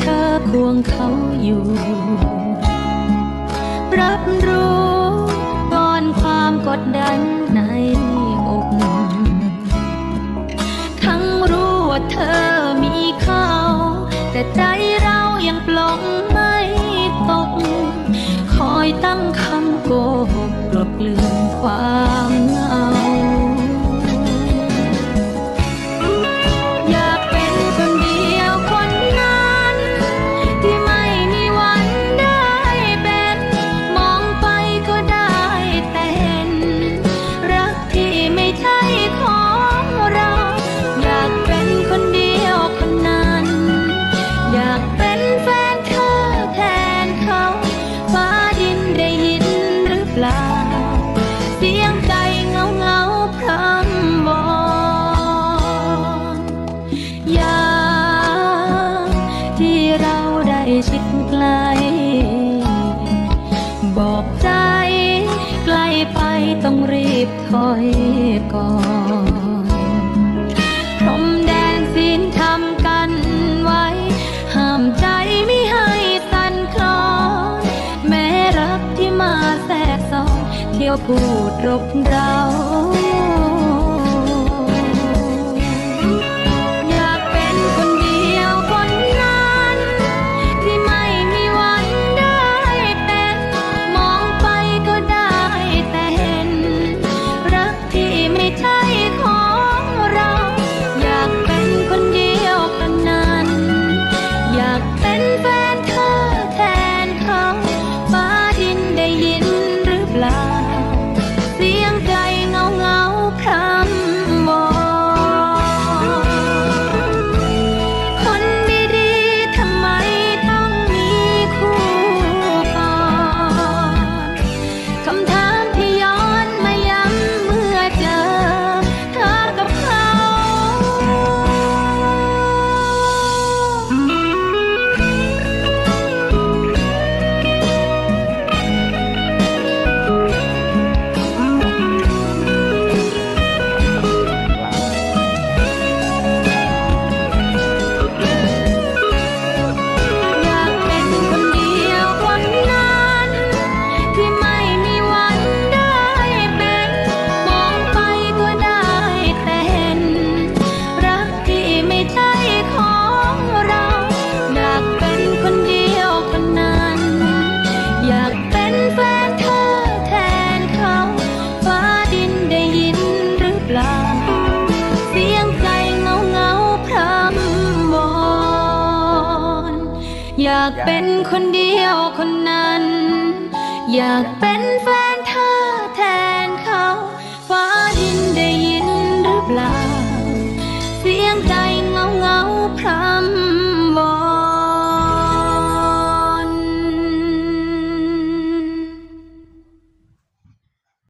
เธอควงเขาอยู่ รับรู้ก่อนความกดดันในอกทั้งรู้ว่าเธอมีเขา แต่ใจเรายังปลงไม่ตก คอยตั้งค ปล่อยก่อนพรมแดนศีลทำกันไว้ ห้ามใจไม่ให้สั่นคลอน แม้รักที่มาแทรกซ้อนเที่ยวพูดรบเรา อยากเป็นคนเดียวคนนั้น อยากเป็นแฟนเธอ